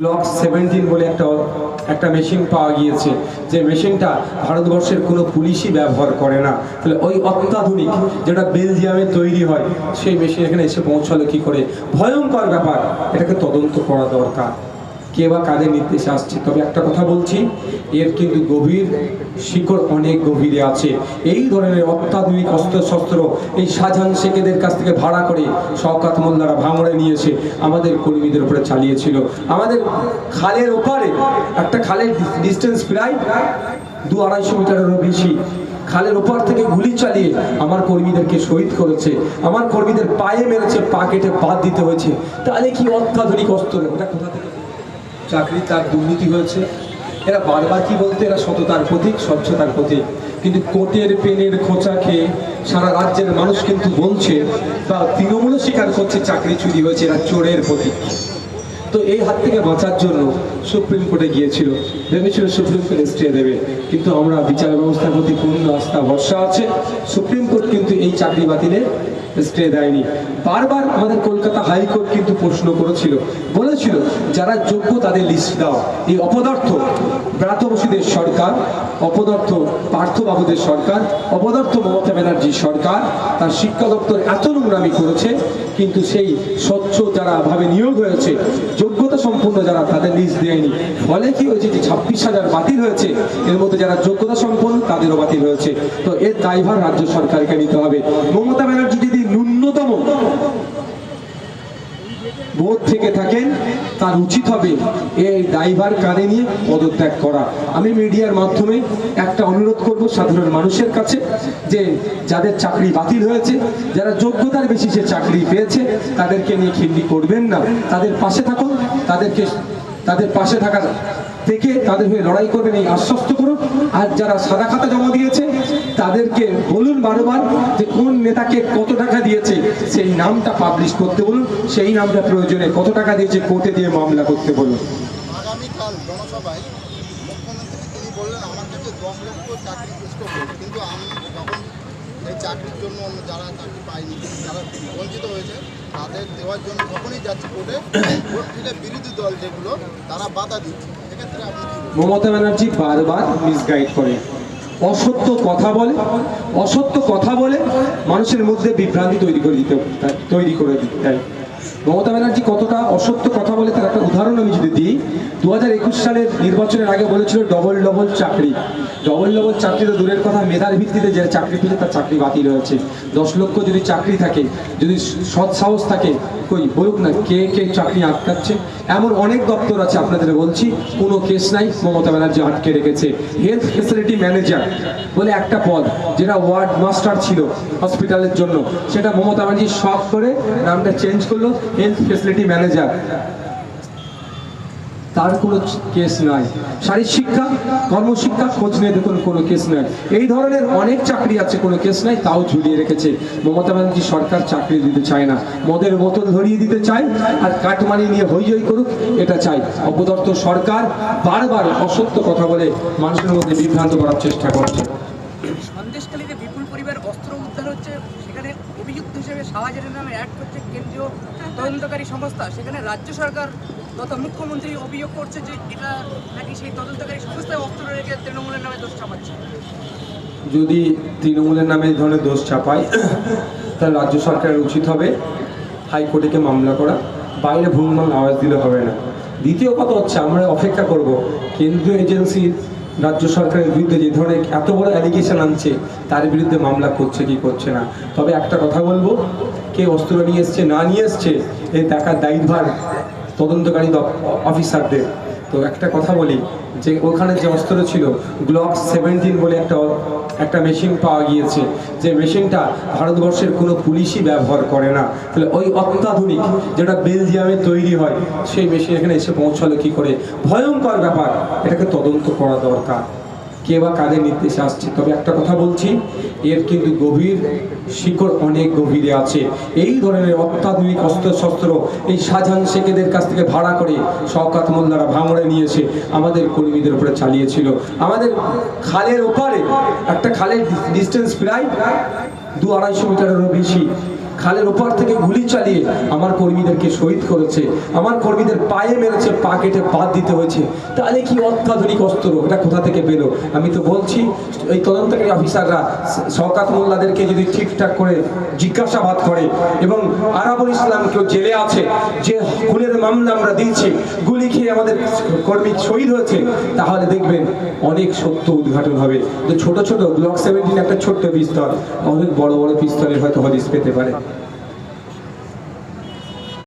Block seventeen বলে একটা একটা মেশিন পাওয়া গিয়েছে। যে মেশিনটা ভারতবর্ষের কোনো পুলিশই ব্যবহার করে না। তাহলে ওই অত্যাধুনিক যেটা বেলজিয়ামে তৈরি হয়, সেই মেশিন এখানে এসে পৌঁছালো কি করে? ভয়ঙ্কর ব্যাপার। এটাকে তদন্ত করা দরকার। কে বা কাদের নির্দেশে আসছে? তবে একটা কথা বলছি, এর কিন্তু গভীর শিকড় অনেক গভীরে আছে। এই ধরনের অত্যাধুনিক অস্ত্রশস্ত্র এই শাহজাহান শেখেদের কাছ থেকে ভাড়া করে শওকাত মোল্লারা ভাঙড়ে নিয়ে এসে আমাদের কর্মীদের উপরে চালিয়েছিল। আমাদের খালের ওপারে, একটা খালের ডিস্টেন্স প্রায় দু আড়াইশো মিটারেরও বেশি। খালের ওপার থেকে গুলি চালিয়ে আমার কর্মীদেরকে শহীদ করেছে। আমার কর্মীদের পায়ে মেরেছে, পা কেটে বাদ দিতে হয়েছে। তাহলে কি অত্যাধুনিক অস্ত্র? এটা কোথা থেকে চাকরি, তার দুর্নীতি হয়েছে। এরা বারবার কি বলতে, এরা সততার প্রতীক, স্বচ্ছতার প্রতীক। কিন্তু কোটের পেনের খোঁচা খেয়ে সারা রাজ্যের মানুষ কিন্তু বলছে, বা তৃণমূলও স্বীকার করছে চাকরি চুরি হয়েছে, এরা চোরের প্রতীক। তো এই হাত থেকে বাঁচার জন্য সুপ্রিম কোর্টে গিয়েছিল। ভেবেছিল সুপ্রিম কোর্ট স্টে দেবে। কিন্তু আমরা বিচার ব্যবস্থার প্রতি পূর্ণ আস্থা, ভরসা আছে। সুপ্রিম কোর্ট কিন্তু এই চাকরি বাতিলের স্টে দেয়নি। বারবার আমাদের কলকাতা প্রশ্ন করেছিল। বলেছিল, যারা যোগ্য তাদের লিস্ট দাও। এই অপদার্থ ব্রাত সরকার, অপদার্থ পার্থবাবুদের সরকার, অপদার্থ মমতা ব্যানার্জির সরকার, তার শিক্ষা দপ্তর এত নোংরামি করেছে, কিন্তু সেই স্বচ্ছ যারা ভাবে নিয়োগ হয়েছে, যোগ্যতা সম্পূর্ণ যারা তাদের লিস্ট দেয়নি। ফলে কি হয়েছে যে ছাব্বিশ হাজার বাতিল হয়েছে, এর মধ্যে যারা যোগ্যতা সম্পন্ন তাদেরও বাতিল হয়েছে। তো এর দায়ভার রাজ্য সরকারকে নিতে হবে। মমতা ব্যানার্জি যদি ন্যূনতম বোধ থেকে থাকেন, তার উচিত হবে এই দায়ভার কাঁধে নিয়ে পদত্যাগ করা। আমি মিডিয়ার মাধ্যমে একটা অনুরোধ করব সাধারণ মানুষের কাছে যে যাদের চাকরি বাতিল হয়েছে, যারা যোগ্যতার বেশি সে চাকরি পেয়েছে, তাদেরকে নিয়ে খিল্লি করবেন না। তাদের পাশে থাকুন, তাদেরকে, তাদের পাশে থাকার থেকে তাদের হয়ে লড়াই করবেন, এই আশ্বস্ত আর যারা সাদা খাতা জমা দিয়েছে, তাদেরকে বলুন বারবার যে কোন নেতাকে কত টাকা দিয়েছে, সেই নামটা পাবলিশ করতে বলুন, সেই নামটা প্রয়োজনে কত টাকা দিয়েছে, কোর্টে দিয়ে মামলা করতে বলুন। জনসভায় চাকরি কিন্তু আমি এই চাকরির জন্য যারা চাকরি যারা বঞ্চিত হয়েছে, তাদের দেওয়ার জন্য যখনই যাচ্ছে কোর্টে ভোট থেকে বিরোধী দল যেগুলো, তারা বাধা দিচ্ছে। মমতা ব্যানার্জি বারবার মিসগাইড করে। অসত্য কথা বলে, অসত্য কথা বলে মানুষের মধ্যে বিভ্রান্তি তৈরি করে দিতে তৈরি করে দিতে মমতা ব্যানার্জি কতটা অসত্য কথা বলে তার একটা উদাহরণ আমি যদি দিই দু হাজার একুশ সালের নির্বাচনের আগে বলেছিল ডবল ডবল চাকরি। ডবল ডবল চাকরি তো দূরের কথা, মেধার ভিত্তিতে যে চাকরি পেয়েছে তার চাকরি বাতিল হয়েছে। দশ লক্ষ যদি চাকরি থাকে, যদি সৎ সাহস থাকে, কই বলুক না, কে কে চাকরি আটকাচ্ছে? এমন অনেক দপ্তর আছে, আপনাদের বলছি, কোনো কেস নাই, মমতা ব্যানার্জি আটকে রেখেছে। হেলথ ফেসিলিটি ম্যানেজার বলে একটা পদ, যেটা ওয়ার্ড মাস্টার ছিল হসপিটালের জন্য, সেটা মমতা ব্যানার্জি শখ করে নামটা চেঞ্জ করল হেলথ ফেসিলিটি ম্যানেজার তার কোনো কেস নাই। শারীর শিক্ষা, কর্মশিক্ষা, খোঁজ নিয়ে দেখুন কোনো কেস নাই। এই ধরনের অনেক চাকরি আছে, কোনো কেস নাই, তাও ঝুলিয়ে রেখেছে। মমতা ব্যানার্জি সরকার চাকরি দিতে চায় না। মদের বোতল ধরিয়ে দিতে চায় আর কাটমানি নিয়ে হই হই করুক, এটা চাই অপদর্থ সরকার বারবার অসত্য কথা বলে মানুষের মধ্যে বিভ্রান্ত করার চেষ্টা করছে। সন্দেশখালীতে বিপুল পরিমাণ অস্ত্র উদ্ধার হচ্ছে। সেখানে অভিযুক্ত হিসেবে শাহজাহানের নামে অ্যাড করছে কেন্দ্রীয় তদন্তকারী সংস্থা। সেখানে রাজ্য সরকার তথা মুখ্যমন্ত্রী অভিযোগ করছে যে এটা নাকি সেই তদন্তকারী সংস্থায় অস্ত্র রেখে তৃণমূলের নামে দোষ চাপাচ্ছে যদি তৃণমূলের নামে ধরনের দোষ চাপায় তাহলে রাজ্য সরকারের উচিত হবে হাইকোর্টে মামলা করা। বাইরে ভুলভাল আওয়াজ দিলে হবে না। দ্বিতীয় কথা হচ্ছে আমরা অপেক্ষা করব। কেন্দ্রীয় এজেন্সির রাজ্য সরকারের বিরুদ্ধে যে ধরনের এত বড় অ্যালিগেশন আনছে, তার বিরুদ্ধে মামলা করছে কি করছে না? তবে একটা কথা বলব, কে অস্ত্র নিয়ে এসছে, না নিয়ে এসছে, এ দেখার দায়িত্বভার তদন্তকারী অফিসারদের তো একটা কথা বলি, যে ওখানে যে অস্ত্র ছিল গ্লক সেভেন্টিন বলে একটা একটা মেশিন পাওয়া গিয়েছে। যে মেশিনটা ভারতবর্ষের কোনো পুলিশই ব্যবহার করে না। তাহলে ওই অত্যাধুনিক যেটা বেলজিয়ামে তৈরি হয়, সেই মেশিন এখানে এসে পৌঁছালো কী করে? ভয়ঙ্কর ব্যাপার। এটাকে তদন্ত করা দরকার। কে বা কাদের নির্দেশে আসছে? তবে একটা কথা বলছি, এর কিন্তু গভীর শিকড় অনেক গভীরে আছে। এই ধরনের অত্যাধুনিক অস্ত্রশস্ত্র এই শাহজাহান শেখেদের কাছ থেকে ভাড়া করে শওকাত মোল্লারা ভাঙড়ে নিয়ে এসে আমাদের কর্মীদের উপরে চালিয়েছিল। আমাদের খালের ওপারে, একটা খালের ডিস্টেন্স প্রায় দু আড়াইশো মিটারেরও বেশি খালের ওপার থেকে গুলি চালিয়ে আমার কর্মীদেরকে শহীদ করেছে। আমার কর্মীদের পায়ে মেরেছে পা কেটে বাদ দিতে হয়েছে। তাহলে কি অত্যাধুনিক অস্ত্র? এটা কোথা থেকে পেল? আমি তো বলছি, এই তদন্তকারী অফিসাররা শওকাত মোল্লাদেরকে যদি ঠিকঠাক করে জিজ্ঞাসাবাদ করে এবং আরাবুল ইসলাম কেউ জেলে আছে, যে খুনের মামলা আমরা দিয়েছি, গুলি খেয়ে আমাদের কর্মী শহীদ হয়েছে, তাহলে দেখবেন অনেক সত্য উদ্ঘাটন হবে। যে ছোট ছোট ব্লক সেভেন্টিন একটা ছোট্ট পিস্তল, অনেক বড় বড় পিস্তলের হয়তো হদিস পেতে পারে।